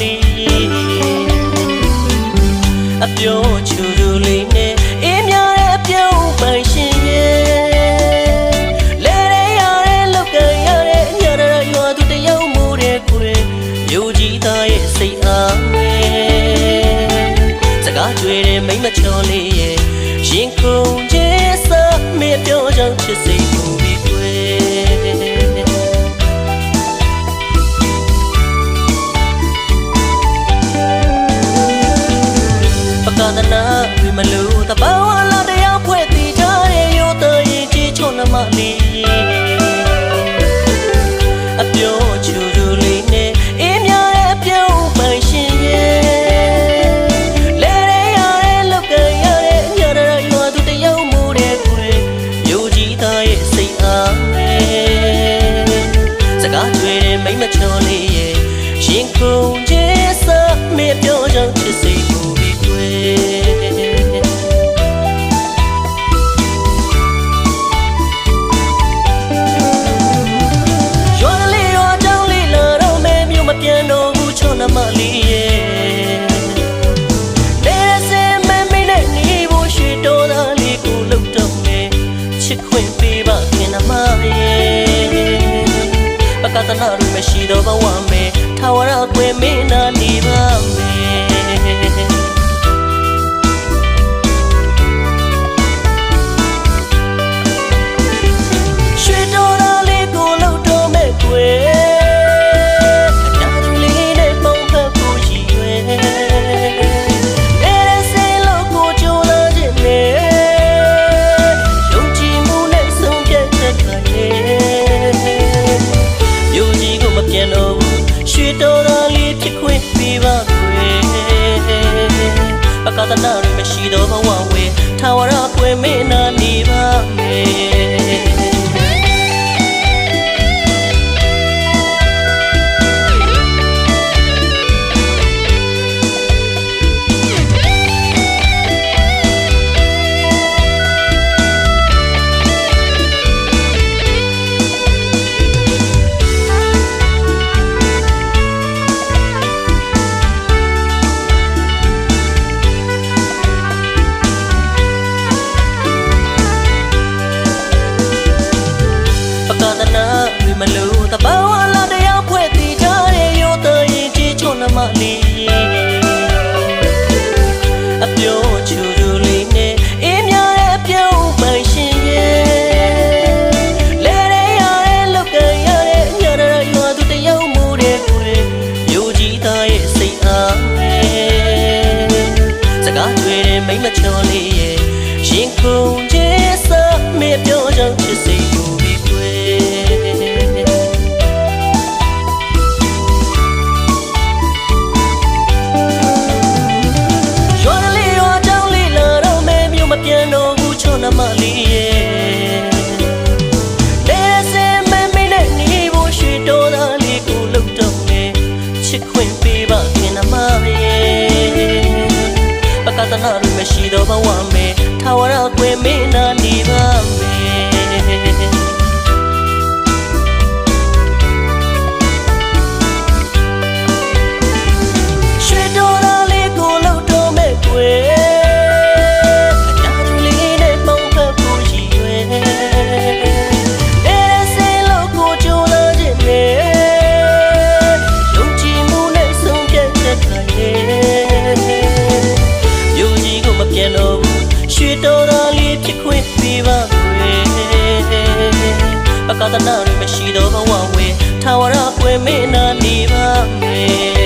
လေအပြုံးချူလူလေးနဲ့အေးမြတဲ့အပြုံးပိုင်ရှင်ရဲ့လဲရရတဲ့လောက်ကရတဲ့ညရရရွာသူတယောက်မိုးတဲ့ကိုယ်ယူကြည်သားရဲ့စိတ်အားနဲ့စကားကြွေတဲ့မိမချော်လေးရဲ့ရင်ကုန်ချစ်စမေပြောကြောင့်ချစ်စေ ပကဒနာဝိမလူတဘာဝလာတရားဖွဲ့တည်ထားတဲ့ရိုးတရင်ချီချုံနမလီ power of women on ရွှေတော်တော်လေးဖြစ်ခွင့်ပေးပါခွေပကတနာရမရှိတော့ဘဝဝေထာဝရခွေမေနာနေပါမယ် Malou. over what ပေးပါခွေပကဒနာမရှိတော့ဘဝဝေထာဝရခွေမေနာနေပါမယ်